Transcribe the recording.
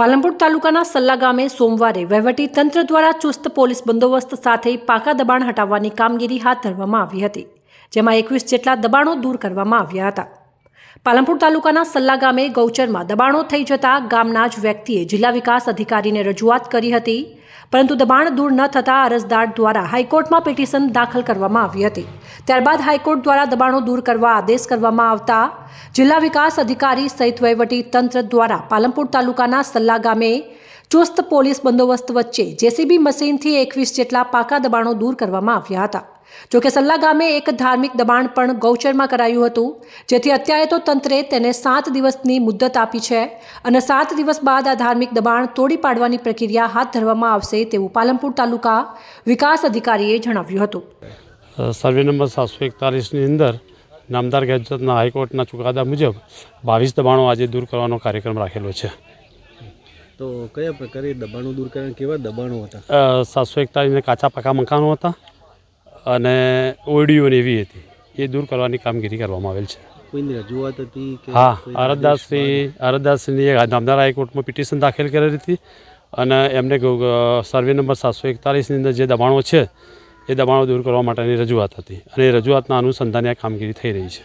પાલનપુર તાલુકાના સલ્લા ગામે સોમવારે વહીવટી તંત્ર દ્વારા ચુસ્ત પોલીસ બંદોબસ્ત સાથે પાકા દબાણ હટાવવાની કામગીરી હાથ ધરવામાં આવી હતી, જેમાં એકવીસ જેટલા દબાણો દૂર કરવામાં આવ્યા હતા. પાલનપુર તાલુકાના સલ્લા ગામે ગૌચરમાં દબાણો થઈ જતા ગામના જ વ્યક્તિએ જિલ્લા વિકાસ અધિકારીને રજૂઆત કરી હતી. પરંતુ દબાણ દૂર ન થતાં અરજદાર દ્વારા હાઈકોર્ટમાં પિટિશન દાખલ કરવામાં આવી હતી. ત્યારબાદ હાઈકોર્ટ દ્વારા દબાણો દૂર કરવા આદેશ કરવામાં આવતા જિલ્લા વિકાસ અધિકારી સહિત વહીવટી તંત્ર દ્વારા પાલનપુર તાલુકાના સલ્લા ગામે ચુસ્ત પોલીસ બંદોબસ્ત વચ્ચે જેસીબી મશીનથી એકવીસ જેટલા પાકા દબાણો દૂર કરવામાં આવ્યા હતા. જોકે સલ્લા ગામે એક ધાર્મિક દબાણ પણ ગૌચરમાં કરાયું હતું, જેથી અત્યારે તો તંત્રે તેને સાત દિવસની મુદ્દત આપી છે અને સાત દિવસ બાદ આ ધાર્મિક દબાણ તોડી પાડવાની પ્રક્રિયા હાથ ધરવામાં આવશે તેવું પાલનપુર તાલુકા વિકાસ અધિકારીએ જણાવ્યું હતું. સર્વે નંબર સાતસો એકતાલીસની અંદર નામદાર ગેજેટના હાઈકોર્ટના ચુકાદા મુજબ બાવીસ દબાણો આજે દૂર કરવાનો કાર્યક્રમ રાખેલો છે. તો કયા પ્રકારે દબાણો દૂર કરવા કેવા દબાણો હતા? સાતસો એકતાલીસને કાચા પાકા મકાનો હતા અને ઓરડીઓ ને એવી હતી. એ દૂર કરવાની કામગીરી કરવામાં આવેલ છે. કોઈની રજૂઆત હતી હા અરજદારશ્રી અરજદારશ્રીની નામદાર હાઈકોર્ટમાં પિટિશન દાખલ કરેલી હતી અને એમને સર્વે નંબર સાતસો એકતાલીસની અંદર જે દબાણો છે એ દબાણો દૂર કરવા માટેની રજૂઆત હતી અને એ રજૂઆતના અનુસંધાને આ કામગીરી થઈ રહી છે.